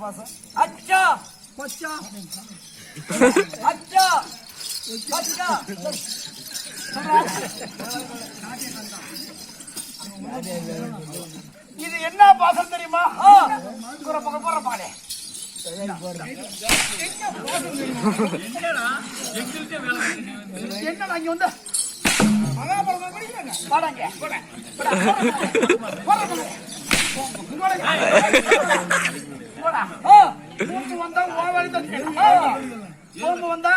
பாசம். அச்சா! அச்சா! இது என்ன பாசம் தெரியுமா? குற போற என்னடா இங்க வந்து? மகாபாரதம் படிக்கிறாங்க வாடாங்க போடா. போடா போடா. பூந்து வந்தா ஓவரி தான் சோம்பு வந்தா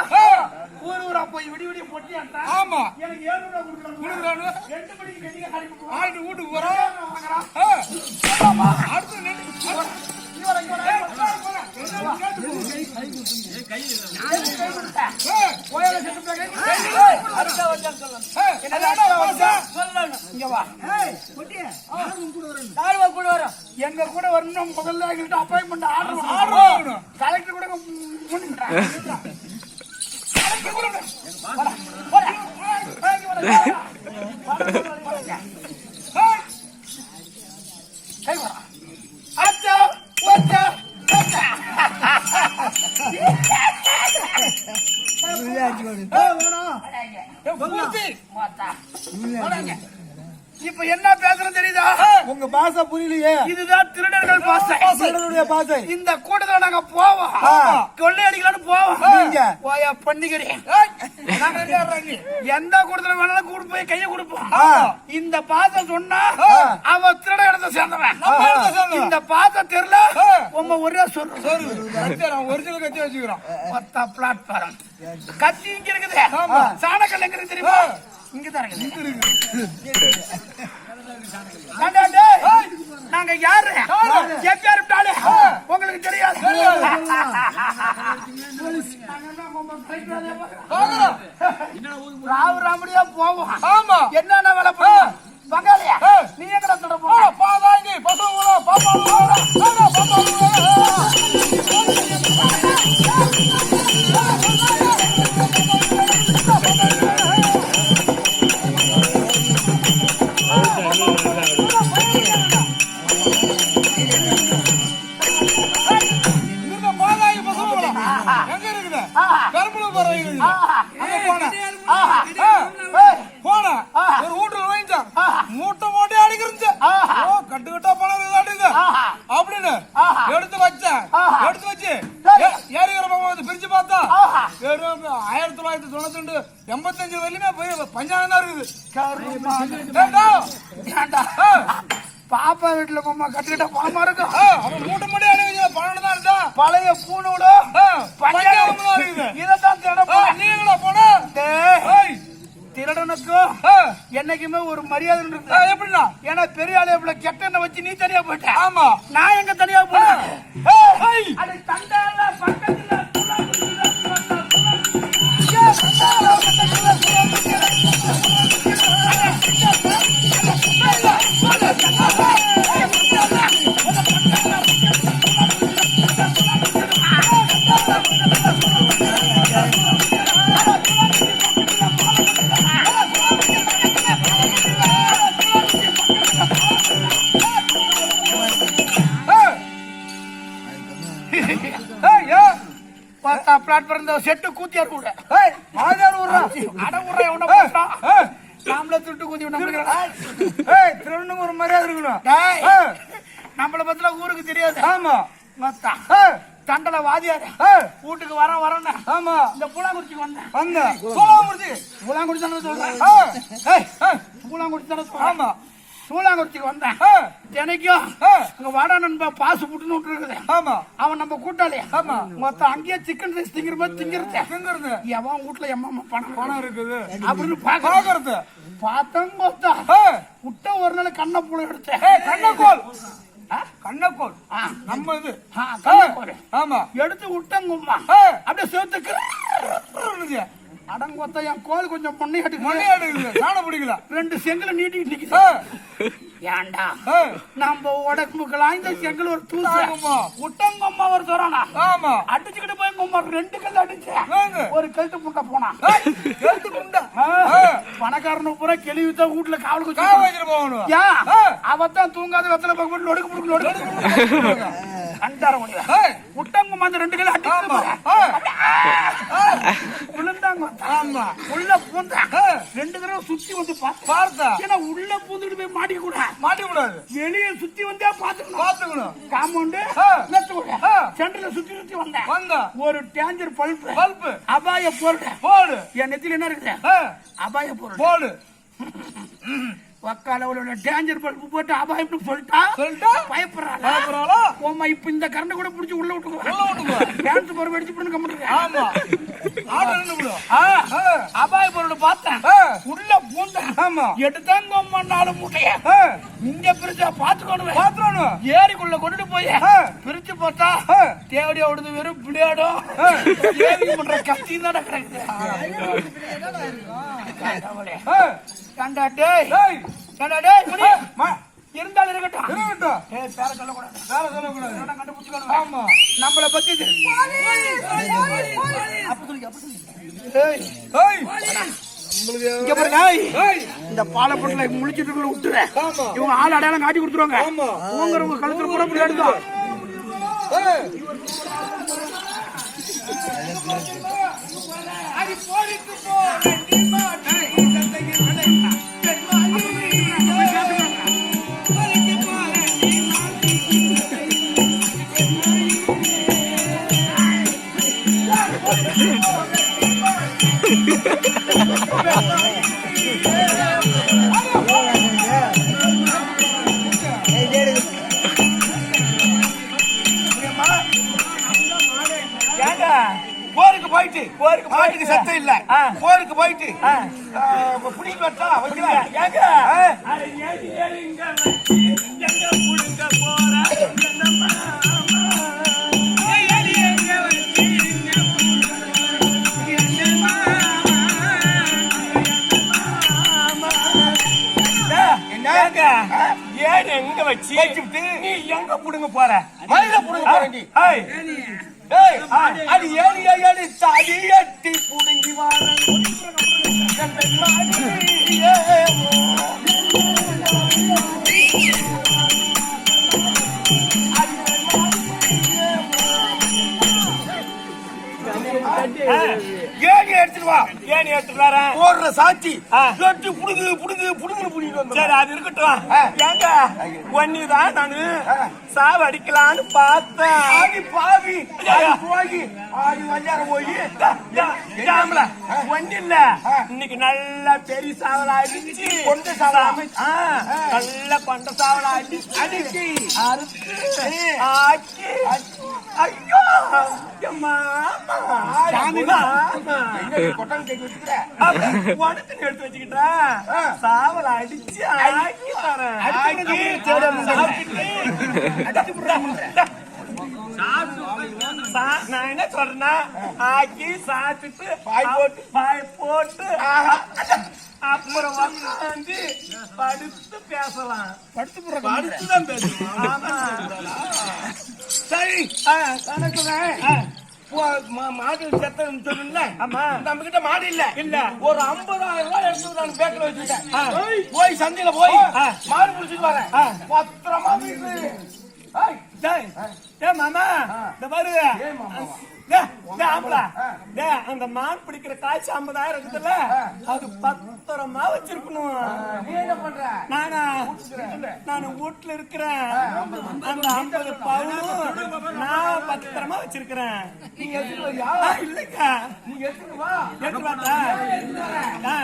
ஊர் ஊரா போய் விடி விடி பொட்டி ஆமா. எனக்கு ஏழு ரூபா கொடுக்குறாங்க ரெண்டு மணிக்கு வீட்டுக்கு அடுத்து எங்க கூட வரணும் முதல்ல எங்கள்கிட்ட அப்பாயின்மெண்ட் ஆர்டர் ஆர்டர் கலெக்டர் கூட முன்னிட்டாங்க அச்சா இப்ப என்ன பேசுறோம் தெரியுதா? உங்க பாச புரியலையே. இதுதான் திருடர்கள் பாசை. பாசை. இந்த கூட்டத்துல நாங்க போவோம். கொள்ளையடிக்கலாம்னு போவோம். நீங்க? போயா எந்த கூட்டத்துல வேணாலும் கூட்டு போய் கைய கொடுப்போம். இந்த பாச சொன்னா அவன் திருட இடத்தை சேர்ந்தவன். இந்த பாச தெரியல உங்க ஒரே சொல்லு ஒரிஜினல் கத்தி வச்சுக்கிறோம். மொத்த பிளாட்ஃபாரம் கத்தி இங்க இருக்குது. சாணக்கல் எங்க இருக்கு தெரியுமா? ஏண்டா டேய், நாங்க யாரு? விட்டாலே. உங்களுக்கு தெரியாது. ராவு ராமடியா போவோம். ஆமா. என்னென்ன வேலை பண்ணுவோம் பங்காளியா? நீ எங்கடா சொல்ற போ. பாதாங்கி பசங்க பாப்பா பசங்க எப்படின்னா ஏன்னா பெரிய ஆளு இவ்வளவு கெட்ட எண்ணெய் வச்சு நீ தனியா போயிட்ட. ஆமா. நான் எங்க தனியா போனேன்? பிளாட்ஃபார்ம் இந்த செட்டு கூத்தியார் கூட. மாதார் ஊர்ரா. அட ஏய், போட்டான் ஏய், நாமளே திருட்டு கூத்தி ஏய், திருடனுக்கு ஒரு மரியாதை இருக்கணும். நம்மள பத்தில ஊருக்கு தெரியாது. ஆமா. மத்தா தண்டல வாதியாரு. வீட்டுக்கு வர வரேன் ஆமா. இந்த பூலாங்குறிச்சிக்கு வந்தேன். வந்த சோழாமூர்த்தி பூலாங்குறிச்சி தானே சொல்றேன். பூலாங்குறிச்சி தானே ஆமா. சூளாங்குறிச்சிக்கு வந்தேன் தினைக்கும் அங்க வாடா நண்பா பாசு புட்டுன்னு விட்டு இருக்குது ஆமா. அவன் நம்ம கூட்டாளி. ஆமா. மொத்தம் அங்கேயே சிக்கன் ரைஸ் திங்கிற மாதிரி திங்கிறது. எங்கிறது எவன் வீட்டுல எம்மா பணம் பணம் இருக்குது. அப்படின்னு பாக்க பாக்குறது பார்த்தங்க பார்த்தா ஏய், விட்ட ஒரு நாள் கண்ண புழு எடுத்தேன் கண்ணக்கோல்? கண்ணக்கோல். நம்ம இது. கண்ணப்போரு. ஆமா. எடுத்து விட்டங்கும்மா. அப்படியே சேர்த்துக்கு இருந்துச்சு. அடங்கொத்த என் கோல் கொஞ்சம் பொண்ணை மண்ணே எடுக்கு எடுக்குது சாண பிடிக்கல. ரெண்டு செங்கலை நீட்டிக்கிட்டு நிக்குது ஏய், நம்ம உடம்புக்கெல்லாம் இந்த செங்கல் ஒரு தூசு. ஆகுமா? விட்டங்கம்மா ஒரு ஆமா. அடிச்சுக்கிட்டு போய் உங்க ரெண்டு கல் அடிச்சு. ஒரு கழுத்து புண்ட போனா. பணக்காரனு பூரா கெளிவி தான் வீட்டுல காவலுக்கு காவ வச்சிருக்கான். வச்சிட்டு போகணும்? ஏன். அவத்தான் தூங்காத வெத்தலை பக்கம் நொடுக்கு புடுக்கு நொடுக்கு அந்த ரெண்டு கிலோ ஆமா. அடிச்சு விழுந்தாங்க ஆமா. உள்ள பூந்தா? ரெண்டு தடவை சுத்தி வந்து பார்த்தா. ஏன்னா உள்ள பூந்துட்டு போய் மாட்டிக்க கூட மாட்டிக்க கூடாது வெளியே சுத்தி வந்தே பாத்துக்கணும் பாத்துக்கணும் காம்பவுண்டு. சென்டர்ல சுத்தி சுத்தி வந்தேன் வந்தா. ஒரு டேஞ்சர் பல்ப். பல்பு. அபாய பொருள். போடு. என் நெத்தில என்ன இருக்குது? ஏய், அபாய பொருள். போடு. வக்காலவளோட டேஞ்சர் பல்ப் போட்டு அபாயம்னு சொல்லிட்டா? சொல்லிட்டா? பயப்படுறாங்க பயப்படுறாளா? ஓமா இப்ப இந்த கரண்ட் கூட புடிச்சு உள்ள விட்டுக்கோ உள்ள விட்டுக்கோ. டான்ஸ் கம்மிட்டு ஆமா. அபாய பொருள் பார்த்தேன். உள்ள பூந்த ஆமா. எடுத்தாங்க நாலு முட்டைய. இங்க பிரிச்சா பாத்துக்கணும். பாத்துறணும் ஏரிக்குள்ள கொண்டுட்டு போய் பிரிச்சு பார்த்தா தேவடி ஓடுது வெறும் பிள்ளையாடும் ஏவி பண்ற கத்தி தான் கிடக்குது. கடவுளே. ஏய், இருந்தாலும் இருக்கட்டும். இருக்கட்டும். பேர சொல்லக்கூடாது. வேலை சொல்லக்கூடாது. கண்டுபிடிச்சுக்கணும். ஆமா. நம்மள பத்தி. அப்ப இந்த பாலப்பட்டில முழிச்சிட்டு இருக்கிற விட்டுறேன் இவங்க ஆள் அடையாளம் காட்டி கொடுத்துருவாங்க. ஆமா. உங்க கழுத்துல கூட இப்படி எடுத்தோம் போயிட்டு. புடிக்க வச்சா வச்சு எங்க புடுங்க போற? வச்சு எங்க வச்சு? வச்சுட்டு நீ எங்க புடுங்க போற? மயில புடுங்க போறேன் ஏய் ஏய் அது ஏறி ஏறி தாடி எட்டி புடுங்கி வார எடுத்துட்டு வா. ஏன் எடுத்துட்டு வரேன் போடுற சாட்சி. ஆ. எட்டு புடுங்கு புடுங்கு புடுங்கு புடிங்கிட்டு சரி அது இருக்கட்டும். ஏங்க ஒன்னிதான் நானு. சாவு அடிக்கலான்னு பார்த்தேன். ஆடி பாவி. ஆடி போய் ஆடி வஞ்சார போய். ஜாமல ஒண்ணு இல்ல. இன்னைக்கு நல்ல பெரிய சாவலா அடிச்சு கொண்ட சாவலா? நல்ல கொண்ட சாவலா அடிச்சு அடிச்சு. அறுத்து ஆக்கி. ஐயோ. அம்மா சாமி. ஆமா கொட்டாங்க கேட்டு வச்சுக்கிற உடத்து எடுத்து வச்சுக்கிட்டேன் ஆ. சாவல அடிச்சு ஆக்கி தரேன் ஆக்கி தேட முடியல. சா- நான் என்ன சொல்றேன்னா ஆக்கி சாப்பிட்டு பாய் போட்டு. பாய் போட்டு ஆஹா. அப்புறம் உட்காந்து படுத்து பேசலாம் அடுத்துதான் பேசணும். ஆமா சரி ஆ, தானே சொல்றேன். ஆ, போ- மா- மாடு செத்தன்னு சொன்னேன்ல? ஆமா நம்ம கிட்ட மாடு இல்ல இல்ல. ஒரு ஐம்பதாயிரம் ரூபாய் எடுத்து நான் பேங்க்ல வச்சுட்டேன். போய் சந்தையில போய். மாடு பிடிச்சிட்டு வரேன். பத்திரமா வீட்டு மாமா இந்த பாரு அந்த மான் பிடிக்கிற காய்ச்சி ஐம்பதாயிரம் இருக்குதுல்ல அது பத்திரமா வச்சிருக்கணும் நானா நான் வீட்டுல இருக்கிறேன் அந்த ஐம்பது பவுனும் நான் பத்திரமா வச்சிருக்கிறேன் நீ எடுத்துட்டு வரியா ஆ, இல்லைங்க நீ எடுத்துட்டு வா எடுத்து பார்த்தா ஆ. ஆ. இந்த பாரு,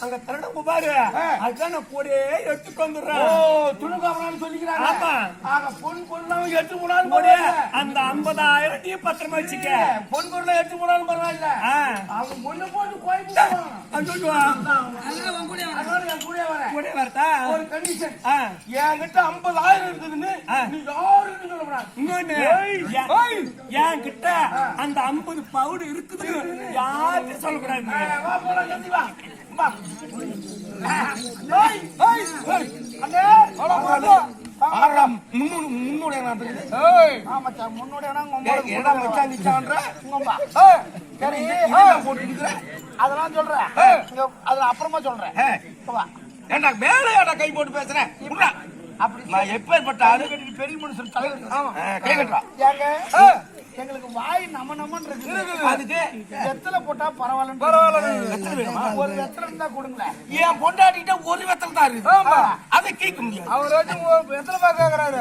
அங்க திருடம் பாரு அதுதான் நான் கூடயே எடுத்துட்டு ஓ வந்துடுறேன் துணுக்காமலான்னு சொல்லிக்கிறாங்க. ஆமா. ஆக பொன் பொருளாம எடுத்து போனாலும். அந்த ஐம்பதாயிரம் நீ பத்திரமா வச்சுக்க. பொன் பொருளை எடுத்து போனாலும் பரவாயில்ல. அவன் பொண்ணு போட்டு ஆ. என்கிட்ட ஐம்பதாயிரம் இருக்குதுன்னு யாருன்னு சொல்லக்கூடாது. இன்னொன்னு ஏய், என்- ஏய். என் கிட்ட அந்த ஐம்பது பவுடு இருக்குது யார்கிட்டயும் சொல்லக்கூடாது. அதெல்லாம் சொல்றேன். அதுல அப்புறமா சொல்றேன். ஏன்டா மேல ஏன்டா கை போட்டு பேசுறேன் விட்றா. நான் எப்பேற்பட்ட ஆளு? பெரிய மனுஷன் தலைவர். கை கட்டுறா. ஏங்க? ஏய், எங்களுக்கு வாய் நம்ம நம்மன்னு இருக்கு. அதுக்கு வெத்தலை போட்டா பரவாயில்ல. பரவாயில்ல? ஒரு வெத்தலை இருந்தா கொடுங்களேன் என் பொண்டாட்டிகிட்ட ஒரு வெத்தல் தான் இருக்குது. அதை கேட்க முடியாது. அவர் வந்து வெத்தலை பாக்க கேக்குறாரு.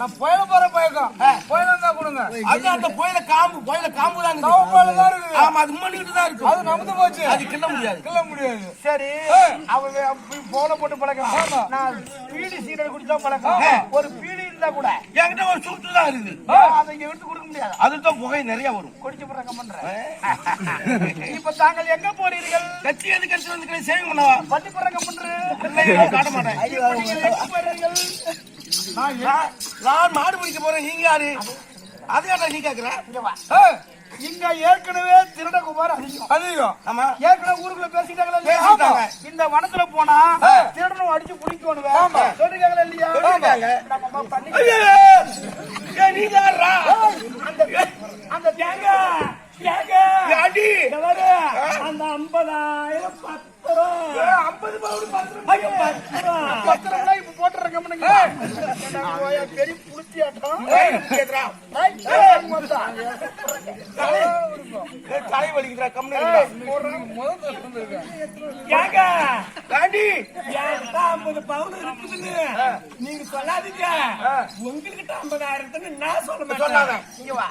நான் புயல போற பயக்கம் புயல இருந்தா கொடுங்க. அது அந்த புயல காம்பு புயல காம்பு தான் காம்பு தான் இருக்குது. ஆமா அது மண்ணிட்டு தான் இருக்கும். அது நமந்து போச்சு. அது கிள்ள முடியாது. கிள்ள முடியாது. சரி அவங்க போன போட்டு பழக்கம். நான் பீடி சீரட் குடிச்சா பழக்கம். ஒரு பீடி இருந்தா கூட. என்கிட்ட ஒரு சுருட்டு தான் இருக்குது. அதை இங்க எடுத்து கொடுக்க முடியாது. அதுதான் புகை நிறைய வரும். குடிச்சு போடுற பண்றேன் இப்ப தாங்கள் எங்க போறீர்கள்? கட்சி எது கட்சி வந்து சேவிங் பண்ணவா? வண்டி போடுற இல்லை, காட்ட மாட்டேன். நான் மாடு பிடிக்க போறேன். நீங்க யாரு? அது ஏன்டா நீ கேக்குற? இங்க வா. இங்க ஏற்கனவே திருடகுமார் அதிகம். அதிகம்? ஆமா. ஏற்கனவே ஊருக்குள்ள பேசிட்டாங்களா. இந்த வனத்துல போனா திருடனும் அடிச்சு குடிக்கணும் சொல்றீங்களா இல்லையா? சொல்லிட்டாங்க. நம்ம அம்மா பண்ணி ஐயோ! ஏய், நீ யாரா அந்த அந்த ஏங்க ஏங்க அடி. ஐம்பதாயிரம் பத்திரம். ஐம்பது பவுன் பத்து ஐயோ, பத்திரம்? பத்திரம் ரூபாய் இப்ப போட்டுற கம்பெனிங்க பெரிய புளிச்சி ஆட்டம். தலை வலிக்குதுடா கம்முனு ஏங்க? என்கிட்ட ஐம்பது பவுன் இருக்குதுன்னு? நீங்க சொல்லாதீங்க. உங்ககிட்ட ஐம்பதாயிரத்துன்னு நான் சொல்ல சொல்லாத. மாட்டேன் இங்க வா.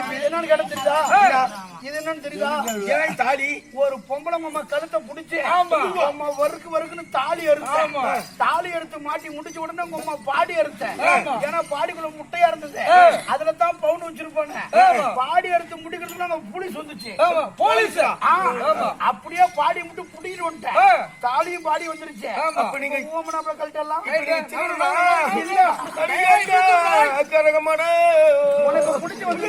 இப்ப இது என்னன்னு தெரியுதா? இது என்னன்னு தெரியுதா? ஏன் தாலி. ஒரு பொம்பளை மாமா கழுத்தை புடிச்சு அம்மா வறுக்கு வறுக்குன்னு தாலி அறுத்த தாலி எடுத்து மாட்டி முடிச்ச உடனே உங்க அம்மா பாடி அறுத்த ஏன்னா பாடிக்குள்ள முட்டையா இருந்தது. அதுல தான் பவுன் வச்சிருப்பாங்க பாடி அறுத்து முடிக்கிறதுக்கு நாங்க புளி சொந்துச்சு போலீஸ்? அப்படியே பாடி மட்டும் புடிக்கிட்டு வந்துட்டேன். தாலியும் பாடி வந்துருச்சு. அப்ப நீங்க ஓமனாப்புல கழட்டெல்லாம் உனக்கு பிடிச்சி வந்து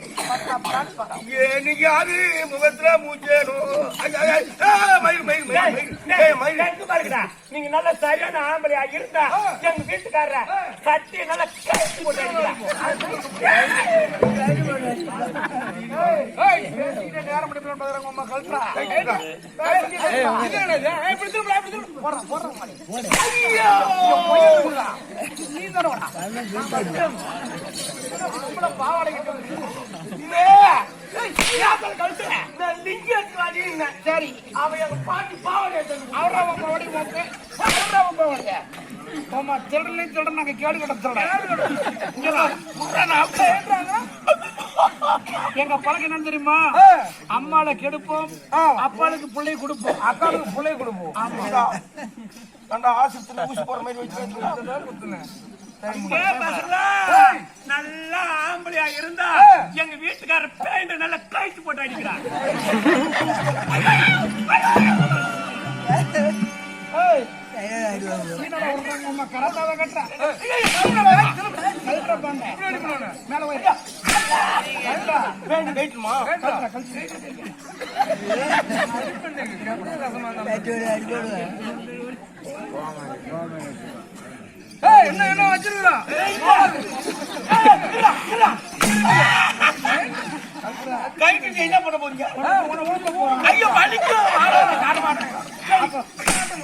என்னைக்காவது முகத்துல மூச்சேனும் நீங்க நல்ல சரியான ஆம்பளையா இருந்தா எங்க வீட்டுக்காரர கட்டி நல்லா கட்டி போட்டு நேரம் இப்படி நீ பாவாடை அடிக்கிறேன். சரி அவன் பாட்டி பாவாடை எடுத்து அவரா அவன் பாவாடை போட்டு அவரா அவன் பாவாடை. ஆமா திருடலையும் திருடன் நாங்க கேடு கட்ட திருடன்? எங்க பழக்கம் என்ன தெரியுமா? அம்மால கெடுப்போம் அப்பாளுக்கு பிள்ளை கொடுப்போம். அக்காவுக்கு பிள்ளை கொடுப்போம். கண்டா ஆசிரியத்துல ஊசி போற மாதிரி வச்சு நல்லா ஆம்பளையா இருந்தா எங்க வீட்டுக்கார பேண்ட் நல்லா கழிச்சு போட்டு பாருங்க. மேல என்ன என்ன வச்சிருக்கா கைக்கு என்ன பண்ண போறீங்க? ஐயோ வலிக்கும் காட்ட மாட்டேன்.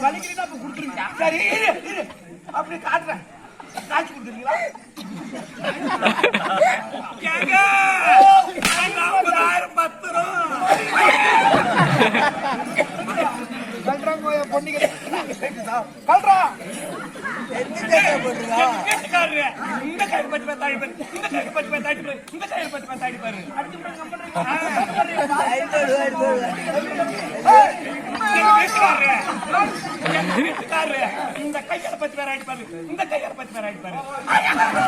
வலிக்கிறீங்கன்னா அப்ப கொடுத்துருங்க. சரி அப்படி காட்டுறேன். காட்சி கொடுத்துருக்கீங்களா? ஐம்பதாயிரம் பத்து ரூபா பொண்ணுங்க கல்றா இந்த கையில் பத்து பேர் தாடி பாரு இந்த கையில் பத்து பேர் தாடி பாரு இந்த கையில் பத்து பேர் தாடி பாரு எங்க வீட்டுக்காரரு இந்த கையால பத்து பேர் ஆடி பாரு இந்த கையால பத்து பேர் ஆடி பாரு ஏய், என்ன என்ன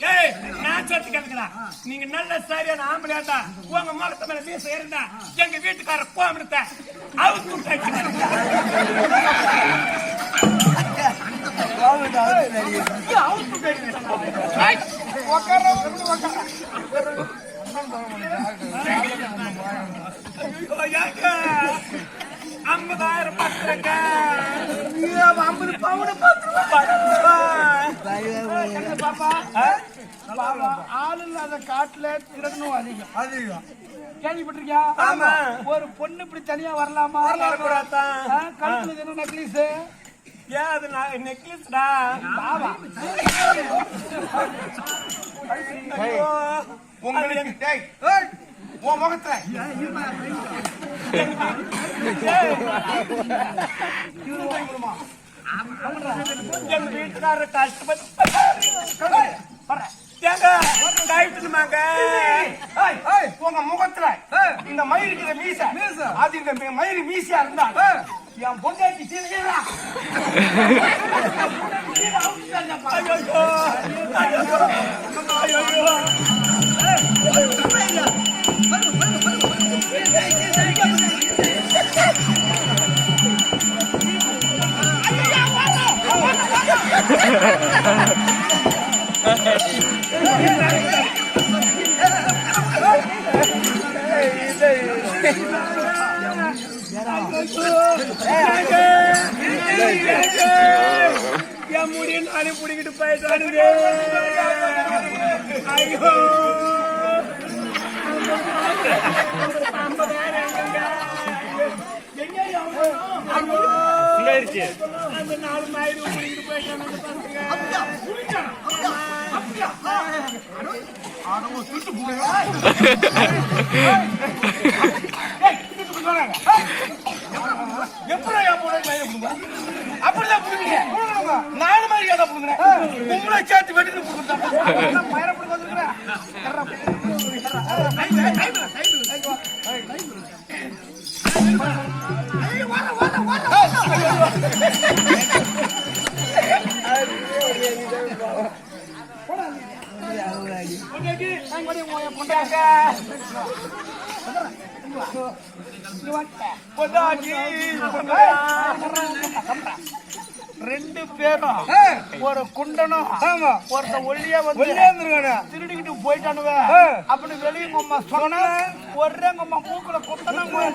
ஏய், நான் சொல்றது கேளுங்கடா. நீங்க நல்ல சரியான ஆம்பளையா இருந்தா, உங்க முகத்து மேல மீச இருந்தா, எங்க வீட்டுக்கார கோமணத்தை அவுத்து ஏங்க? ஐம்பதாயிரம் பத்துறங்க ஐம்பது பவுன் பத்து பாப்பா பாப்பா, ஆள் இல்லாத காட்டுல திருடனும் அதிகம் அதிகம் கேள்விப்பட்டிருக்கியா? ஆமா. ஒரு பொண்ணு இப்படி தனியா வரலாமா? கழுத்துல என்ன நெக்லீஸ் ஏன் அது நான் நெக்லஸ்டா உங்களுக்கு உன் முகத்துல. எங்க வீட்டுக்காரர் கஷ்டப்பட்டு ஏய், உங்க முகத்துல இந்த மயிர் மீச அது இந்த மி- மீசையா இருந்தா என் பொண்டாட்டி சீரா என் முடிய ஐயோ அந்த நாலு மயிறு பிடிக்கிட்டு போயிட்டானுங்க பசங்க எப்படி என் புடுங்க? அப்படிதான் புடுங்க நாலு மயிர் ஏதா புடுங்க பொம்பளை சேர்த்து வெட்டிட்டு பொண்டாட்டி ரெண்டு பேரும். ஒரு குண்டனும் ஒருத்த ஒல்லியா வந்து திருடிக்கிட்டு போயிட்டானுவ. அப்படி வெளியே உங்க சொன்ன ஒரே உங்க மூக்குல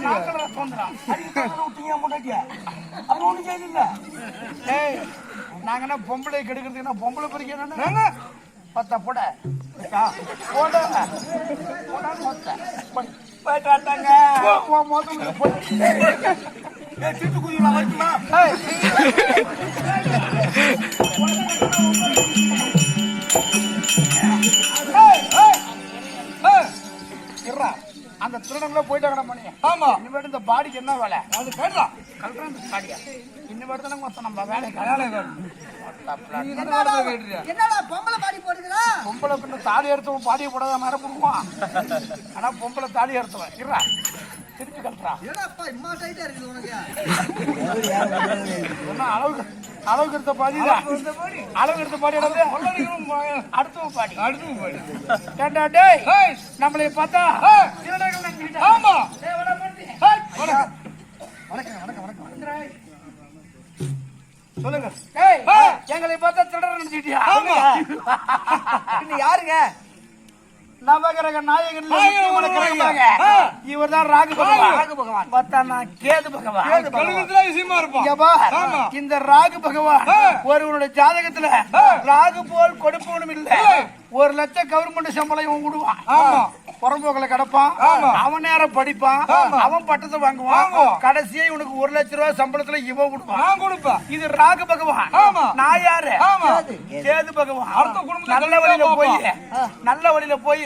நாக்கல சொந்தரம் விட்டீங்க பொண்டாட்டியா. அப்ப ஒண்ணு செய்யல. ஏய் நாங்க என்ன பொம்பளை கெடுக்கிறதுக்கு பொம்பளை நாங்க பத்தா போட. போட போயிட்டாங்க போடு. ஏய் சிட்டு குதிரை இருடா. அந்த திருடங்கள போயிட்டாங்கடா மணி ஆமா. இனிமேட்டு இந்த பாடிக்கு என்ன வேலை? அது கேட்டலாம் கல்றான் பாடியா? மொத்தம் நம்ம வேலை வேலை கேட்டுறியா என்னடா பொம்பளை பாடி போடுகிறா பொம்பளை பின்ன தாலி எடுத்தவன் பாடியை போடாத கொடுப்பான் ஆனா பொம்பளை தாலி எடுத்தவன். இருடா. திருப்பி இம்மா டைட்டா இருக்குது உனக்கு? என்ன அளவுக்கு அளவுக்கு எடுத்த பாடி அளவுக்கு எடுத்த பாடி. டேய்? நம்மளை பார்த்தா. ஆமா ஏய், வாடா, பாட்டி. ஏய், வணக்கம் வணக்கம் வணக்கம் வணக்கம் சொல்லுங்க ஏய், ஏய். எங்களை பார்த்தா திருடர் நினைச்சுக்கிட்டியா? பின்ன யாருங்க நவகிரக நாயகன். ஆ. இவர்தான் ராகு பகவான் ராகு பகவான். பார்த்தா நான் கேது பகவான் விஷயமா இருப்பான். இந்த ராகு பகவான். ஒருவனுடைய ஜாதகத்துல. ராகு போல் கொடுப்பவனும் இல்ல. ஒரு லட்சம் கவர்மெண்ட் சம்பளம் இவன் விடுவான் ஆமா. புறம்போக்கில் கிடப்பான். அவன் நேரம் படிப்பான். அவன் பட்டத்தை வாங்குவான். கடைசியா இவனுக்கு ஒரு லட்ச ரூபாய் சம்பளத்துல இவன் நான் கொடுப்பேன் இது ராகு பகவான். நான் யாரு. கேது பகவான் நல்ல வழியில போய். நல்ல வழியில போய்.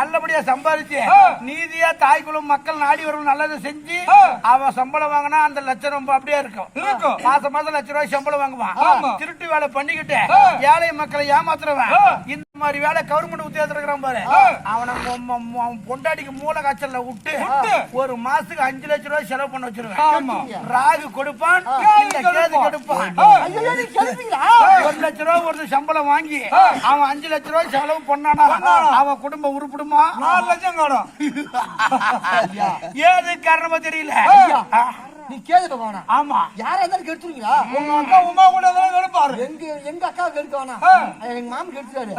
நல்லபடியா சம்பாதிச்சு. நீதியா தாய்க்குழும் மக்கள் நாடி வரும் நல்லதை செஞ்சு. அவன் சம்பளம் வாங்கினா அந்த லட்சம் ரொம்ப அப்படியே இருக்கும் இருக்கும். மாசம் மாசம் லட்ச ரூபாய் சம்பளம் வாங்குவான். திருட்டு வேலை பண்ணிக்கிட்டு. ஏழை மக்களை ஏமாத்துறவன் மாதிரி வேலை கவர்மெண்ட் உத்தியோகத்துல இருக்கிறான் பாரு. அவனை அவன் பொண்டாட்டிக்கு மூல காய்ச்சல்ல விட்டு. ஒரு மாசத்துக்கு அஞ்சு லட்ச ரூபாய் செலவு பண்ண வச்சிருவேன். ஆமா. ராகு கொடுப்பான் கொடுப்பான். ஒரு லட்ச ரூபாய் ஒரு சம்பளம் வாங்கி. அவன் அஞ்சு லட்ச ரூபாய் செலவு பண்ணானா? அவன் குடும்பம் உருப்பிடுமா? நாலு லட்சம் காணும். ஏது காரணமா தெரியல. நீ கேது பகவானா ஆமா. யாரா இருந்தாலும் கெடுத்துருவீங்களா உங்க அக்கா உமா கூட தான் எடுப்பாரு எங்க எங்க அக்கா கெடுக்க வேணாம். எங்க மாமன் கெடுத்துறாரு.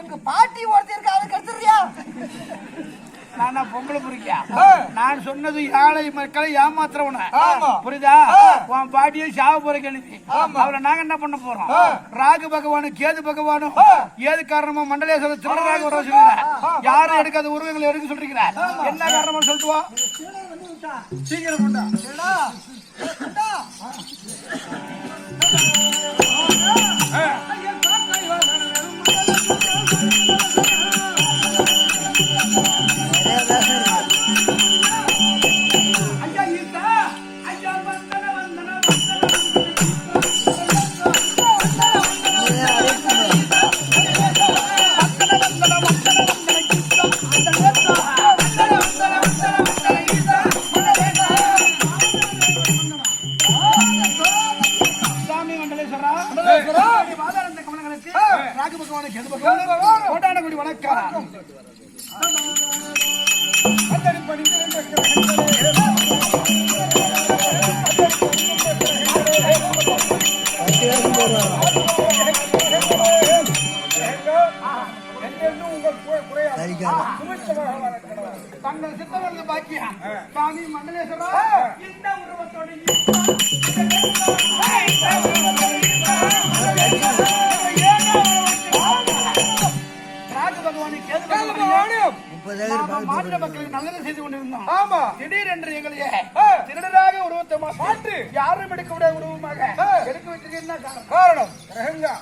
எங்க பாட்டி ஒருத்தர் இருக்கா அதை கெடுத்துறியா நான் பொம்பளை புரிக்கா ஆ. நான் சொன்னது ஏழை மக்களை ஏமாத்துறவன. புரியுதா. உன் பாட்டியை சாவ போற கேள்வி. அவரை நாங்க என்ன பண்ண போறோம். ராகு பகவானும் கேது பகவானும். ஏது காரணமா மண்டலேஸ்வர திருடராக வர சொல்லுங்க யாரும் எடுக்காத உருவங்களை எடுக்க சொல்றீங்க என்ன காரணமா சொல்லிட்டு சீக்கிரம் கொண்டா. ஐயா பகவானுக்கு கேது பகவான் கோட்டான குடி வணக்கம் தங்கள் சித்தவர்கள் பாக்கியா சாமி மண்டலேஸ்வரா இந்த உருவத்தோட யாரும் எடுக்க விட உருவமாக. எடுக்க காரணம்? காரணம். கிரகங்கா.